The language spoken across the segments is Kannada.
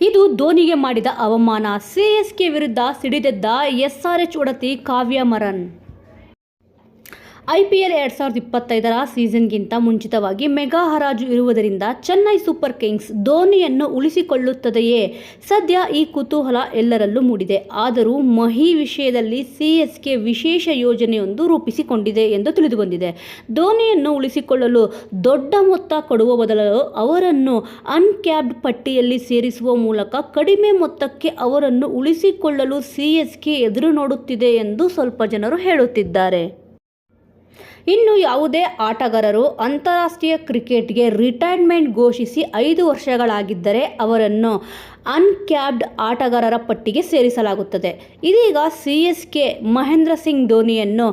ಇದು ಧೋನಿಗೆ ಮಾಡಿದ ಅವಮಾನ. ಸಿಎಸ್ಕೆ ವಿರುದ್ಧ ಸಿಡಿದೆದ್ದ ಎಸ್ಆರ್ಎಚ್ ಒಡತಿ ಕಾವ್ಯ ಮರನ್. ಐಪಿಎಲ್ ಎರಡು ಸಾವಿರದ ಇಪ್ಪತ್ತೈದರ ಸೀಸನ್ಗಿಂತ ಮುಂಚಿತವಾಗಿ ಮೆಗಾ ಹರಾಜು ಇರುವುದರಿಂದ ಚೆನ್ನೈ ಸೂಪರ್ ಕಿಂಗ್ಸ್ ಧೋನಿಯನ್ನು ಉಳಿಸಿಕೊಳ್ಳುತ್ತದೆಯೇ? ಸದ್ಯ ಈ ಕುತೂಹಲ ಎಲ್ಲರಲ್ಲೂ ಮೂಡಿದೆ. ಆದರೂ ಮಹಿ ವಿಷಯದಲ್ಲಿ ಸಿಎಸ್ಕೆ ವಿಶೇಷ ಯೋಜನೆಯೊಂದು ರೂಪಿಸಿಕೊಂಡಿದೆ ಎಂದು ತಿಳಿದುಬಂದಿದೆ. ಧೋನಿಯನ್ನು ಉಳಿಸಿಕೊಳ್ಳಲು ದೊಡ್ಡ ಮೊತ್ತ ಕೊಡುವ ಬದಲು ಅವರನ್ನು ಅನ್ಕ್ಯಾಬ್ಡ್ ಪಟ್ಟಿಯಲ್ಲಿ ಸೇರಿಸುವ ಮೂಲಕ ಕಡಿಮೆ ಮೊತ್ತಕ್ಕೆ ಅವರನ್ನು ಉಳಿಸಿಕೊಳ್ಳಲು ಸಿಎಸ್ಕೆ ಎದುರು ನೋಡುತ್ತಿದೆ ಎಂದು ಸ್ವಲ್ಪ ಜನರು ಹೇಳುತ್ತಿದ್ದಾರೆ. ಇನ್ನು ಯಾವುದೇ ಆಟಗಾರರು ಅಂತಾರಾಷ್ಟ್ರೀಯ ಕ್ರಿಕೆಟ್ಗೆ ರಿಟೈರ್ಮೆಂಟ್ ಘೋಷಿಸಿ ಐದು ವರ್ಷಗಳಾಗಿದ್ದರೆ ಅವರನ್ನು ಅನ್ಕ್ಯಾಬ್ಡ್ ಆಟಗಾರರ ಪಟ್ಟಿಗೆ ಸೇರಿಸಲಾಗುತ್ತದೆ. ಇದೀಗ C S K Mahendra Singh ಧೋನಿಯನ್ನು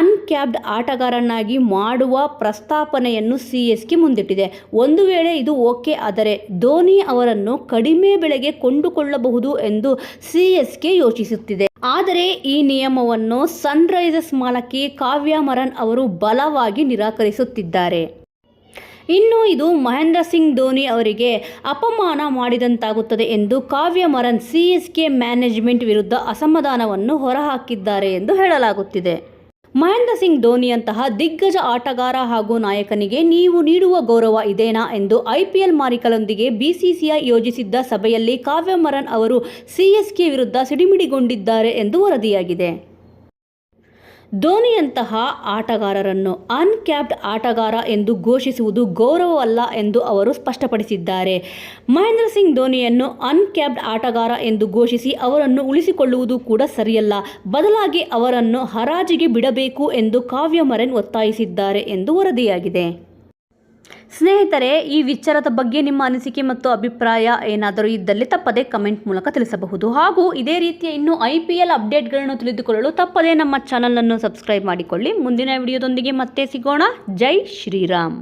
uncapped ಆಟಗಾರನಾಗಿ ಮಾಡುವ ಪ್ರಸ್ತಾಪನೆಯನ್ನು ಸಿ ಎಸ್ ಕೆ ಮುಂದಿಟ್ಟಿದೆ. ಒಂದು ವೇಳೆ ಇದು ಓಕೆ ಆದರೆ ಧೋನಿ ಅವರನ್ನು ಕಡಿಮೆ ಬೆಲೆಗೆ ಕೊಂಡುಕೊಳ್ಳಬಹುದು ಎಂದು ಸಿ ಎಸ್ ಕೆ ಯೋಚಿಸುತ್ತಿದೆ. ಆದರೆ ಈ ನಿಯಮವನ್ನು ಸನ್ರೈಸರ್ಸ್ ಮಾಲಕಿ ಕಾವ್ಯ ಮರನ್ ಅವರು ಬಲವಾಗಿ ನಿರಾಕರಿಸುತ್ತಿದ್ದಾರೆ. ಇನ್ನು ಇದು ಮಹೇಂದ್ರ ಸಿಂಗ್ ಧೋನಿ ಅವರಿಗೆ ಅಪಮಾನ ಮಾಡಿದಂತಾಗುತ್ತದೆ ಎಂದು ಕಾವ್ಯ ಮರನ್ ಸಿಎಸ್ಕೆ ಮ್ಯಾನೇಜ್ಮೆಂಟ್ ವಿರುದ್ಧ ಅಸಮಾಧಾನವನ್ನು ಹೊರಹಾಕಿದ್ದಾರೆ ಎಂದು ಹೇಳಲಾಗುತ್ತಿದೆ. ಮಹೇಂದ್ರ ಸಿಂಗ್ ಧೋನಿಯಂತಹ ದಿಗ್ಗಜ ಆಟಗಾರ ಹಾಗೂ ನಾಯಕನಿಗೆ ನೀವು ನೀಡುವ ಗೌರವ ಇದೇನಾ ಎಂದು ಐಪಿಎಲ್ ಮಾರಿಕಲೊಂದಿಗೆ ಬಿಸಿಸಿಐ ಯೋಜಿಸಿದ್ದ ಸಭೆಯಲ್ಲಿ ಕಾವ್ಯ ಮರನ್ ಅವರು ಸಿಎಸ್ಕೆ ವಿರುದ್ಧ ಸಿಡಿಮಿಡಿಗೊಂಡಿದ್ದಾರೆ ಎಂದು ವರದಿಯಾಗಿದೆ. ಧೋನಿಯಂತಹ ಆಟಗಾರರನ್ನು ಅನ್ಕ್ಯಾಪ್ಡ್ ಆಟಗಾರ ಎಂದು ಘೋಷಿಸುವುದು ಗೌರವವಲ್ಲ ಎಂದು ಅವರು ಸ್ಪಷ್ಟಪಡಿಸಿದ್ದಾರೆ. ಮಹೇಂದ್ರ ಸಿಂಗ್ ಧೋನಿಯನ್ನು ಅನ್ಕ್ಯಾಪ್ಡ್ ಆಟಗಾರ ಎಂದು ಘೋಷಿಸಿ ಅವರನ್ನು ಉಳಿಸಿಕೊಳ್ಳುವುದು ಕೂಡ ಸರಿಯಲ್ಲ. ಬದಲಾಗಿ ಅವರನ್ನು ಹರಾಜಿಗೆ ಬಿಡಬೇಕು ಎಂದು ಕಾವ್ಯ ಮರೆನ್ ಒತ್ತಾಯಿಸಿದ್ದಾರೆ ಎಂದು ವರದಿಯಾಗಿದೆ. ಸ್ನೇಹಿತರೆ, ಈ ವಿಚಾರದ ಬಗ್ಗೆ ನಿಮ್ಮ ಅನಿಸಿಕೆ ಮತ್ತು ಅಭಿಪ್ರಾಯ ಏನಾದರೂ ಇದ್ದಲ್ಲಿ ತಪ್ಪದೇ ಕಮೆಂಟ್ ಮೂಲಕ ತಿಳಿಸಬಹುದು. ಹಾಗೂ ಇದೇ ರೀತಿಯ ಇನ್ನೂ ಐ ಪಿ ಎಲ್ ಅಪ್ಡೇಟ್ಗಳನ್ನು ತಿಳಿದುಕೊಳ್ಳಲು ತಪ್ಪದೇ ನಮ್ಮ ಚಾನಲನ್ನು ಸಬ್ಸ್ಕ್ರೈಬ್ ಮಾಡಿಕೊಳ್ಳಿ. ಮುಂದಿನ ವಿಡಿಯೋದೊಂದಿಗೆ ಮತ್ತೆ ಸಿಗೋಣ. ಜೈ ಶ್ರೀರಾಮ್.